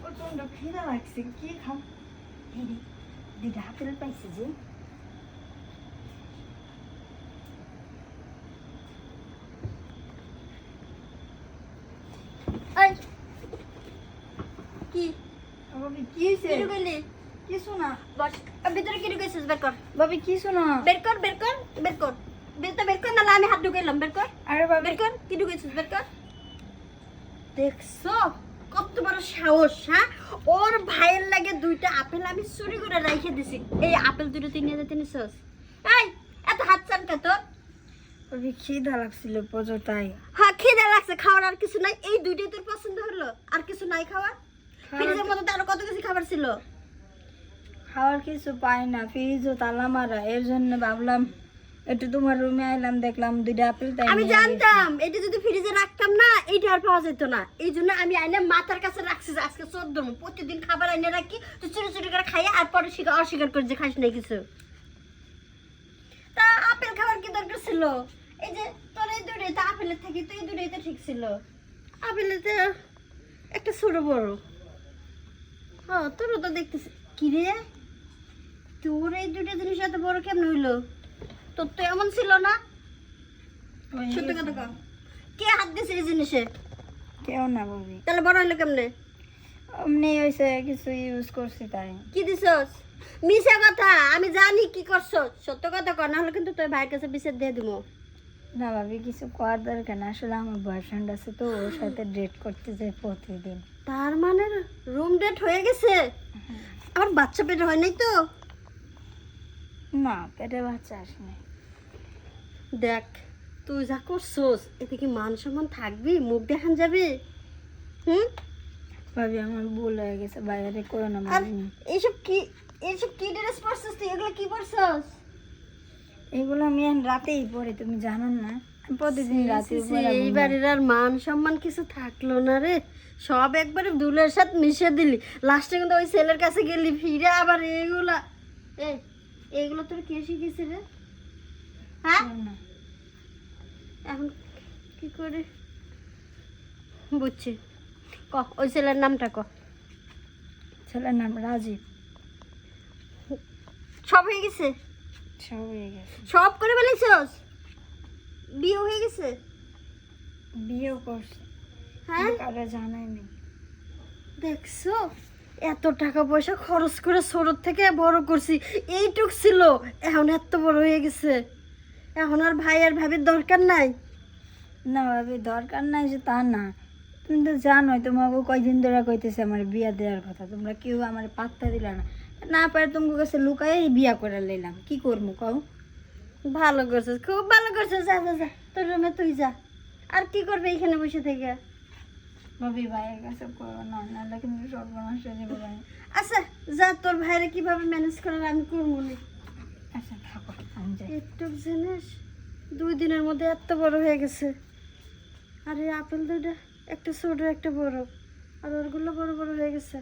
প্রচণ্ড খিদা লাগছে কি খাম এই রে, দুইটা আপেল পাইছে যে এই, কি ভাবি কি হয়েছে কি ঢুকাইলি কিছু না বস আর ভিতরে কি ঢুকাইছিস বের কর ভাবি কিছু না বের কর বের কর বের কর বের তো বের কর নাহলে আমি হাত ঢুকাইলাম বের কর আরে ভাবি বের কর কি ঢুকাইছিস বের কর দেখছ কত বড় সাহস হ্যাঁ? ওর ভাইয়ের লাগে দুইটা আপেল আমি চুরি করে রেখে দিছি। এই আপেল দুটো তুই নিয়ে যেতে নিছস? এই এত হাত চানকা তোর? ভাবি খিদা লাগছিল প্রচুর তাই হ্যাঁ খিদে লাগছে খাওয়ার আর কিছু নাই। এই দুইটাই তোর পছন্দ হলো? আর কিছু নাই খাওয়ার? ফ্রিজের মধ্যে আরও কত কিছু খাবার ছিল? খাওয়ার কিছু পাই না ফ্রিজও তালা মারা এর জন্য ভাবলাম একটু তোমার রুমে আইলাম দেখলাম দুইটা আপেল তাই আমি জানতাম এটা যদি ফ্রিজে রাখতাম না এইটা আর পাওয়া যেত না। এই জন্য আমি মাথার কাছে রাখছি যে আজকে চোদ্দ প্রতিদিন খাবার আইনে রাখি চুরি করে খাই আর পরে স্বীকার অস্বীকার করে যে খাস নাই কিছু। তা আপেল খাবার কি দরকার ছিল? এই যে তোর এই দুটোই তো আপেলের থাকি তো এই দুটোই তো ঠিক ছিল। আপেলেতে একটা ছোট বড়। হ্যাঁ তোরও তো দেখতেছি। কি রে তোর এই দুটো জিনিস এত বড় কেমন হইল? তোর তো এমন ছিল না। সত্যি কথা কও। কে হাত দিছে এই জিনিসে? কেউ না ভাবি তাহলে বড় হইল কেমনে? অমনি হয়েছে কিছু ইউজ করছি তাই। কি দিছস? মিছা কথা আমি জানি কি করছস। সত্য কথা কর না হলে কিন্তু তোর ভাইয়ের কাছে বিচার দিয়ে দিব না ভাবি কিছু করার দরকার না। আসলে আমার বয়ফ্রেন্ড আছে তো ওর সাথে ডেট করতে যাই প্রতিদিন। তার মানে রুম ডেট হয়ে গেছে? আমার বাচ্চা পেটে হয় নাই তো? না পেটে বাচ্চা আসেনি। দেখ তুই যা করছস এতে কি মান সম্মান থাকবি? মুখ দেখান যাবে? হুম? ভাবি আমার ভুল হয়ে গেছে বাইরে করে না এইসব কি এইসব কি ড্রেস পরছস তুই? এগুলো কি পরছস? এগুলো আমি এখন রাতেই পরে তুমি জানো না। প্রতিদিন রাতে এই বাড়ির আর মান সম্মান কিছু থাকল না রে। সব একবারে দুলের সাথে মিশে দিলি। লাস্টে কিন্তু ওই ছেলের কাছে গেলি ফিরে আবার এইগুলা এই এইগুলো তোর কে শিখেছে রে? হ্যাঁ? এখন কি করে? বুঝছি। ক ওই ছেলের নামটা ক। ছেলের নাম রাজীব। সব হয়ে গেছে? সব হয়ে গেছে। সব করে ফেলেছস? বিয়ে হয়ে গেছে? বিয়েও করছে। হ্যাঁ? কারও জানায়নি। দেখছ? এত টাকা পয়সা খরচ করে ছোট থেকে বড় করছি। এইটুক ছিল এখন এত বড় হয়ে গেছে। এখন আর ভাই আর ভাবির দরকার নাই? না ভাবি দরকার নাই যে তা না। তুমি তো জানোই তোমাকে কয়দিন ধরে কইতেছে আমার বিয়া দেওয়ার কথা। তোমরা কেউ আমার পাত্তা দিলা না। না পারে তোমাকে কাছে লুকাই বিয়া করে লইলাম। কি করব কও? ভালো করছিস খুব ভালো করছিস। যা যা যা তোর রুমে তুই যা। আর কি করবে এখানে বসে থেকে? ভাবি ভাইয়ের কাছে করো না নাহলে কিন্তু সর্বনাশ হয়ে যাবে আচ্ছা যা তোর ভাইরে কীভাবে ম্যানেজ করার আমি করব না। আচ্ছা থাকো আমি যাই একটু জিনিস, দুই দিনের মধ্যে এত বড় হয়ে গেছে। আর এই আপেল দুইটা, একটা ছোট, একটা বড়। আর ওরগুলো বড় বড় হয়ে গেছে।